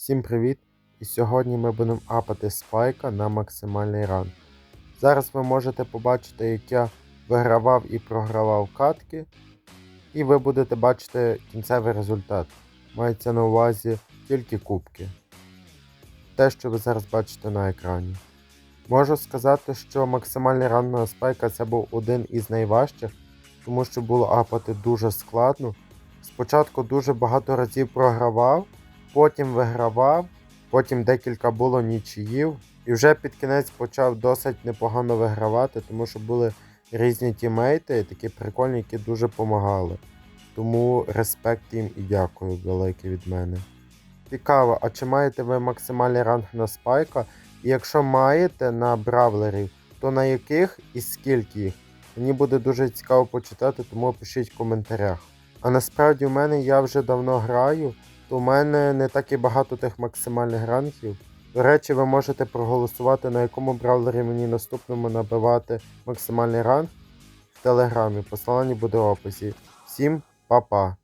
Всім привіт! І сьогодні ми будемо апати спайка на максимальний ранг. Зараз ви можете побачити, як я вигравав і програвав катки, і ви будете бачити кінцевий результат. Мається на увазі тільки кубки. Те, що ви зараз бачите на екрані. Можу сказати, що максимальний ранг на спайка це був один із найважчих, тому що було апати дуже складно. Спочатку дуже багато разів програвав, потім вигравав, потім декілька було нічиїв. І вже під кінець почав досить непогано вигравати, тому що були різні тімейти, такі прикольні, які дуже допомагали. Тому респект їм і дякую велике від мене. Цікаво, а чи маєте ви максимальний ранг на спайка? І якщо маєте на бравлерів, то на яких і скільки їх? Мені буде дуже цікаво почитати, тому пишіть в коментарях. А насправді в мене я вже давно граю, в мене не так і багато тих максимальних ранків. До речі, ви можете проголосувати, на якому бравлері мені наступному набивати максимальний ранг в телеграмі. Посилання буде в описі. Всім па-па!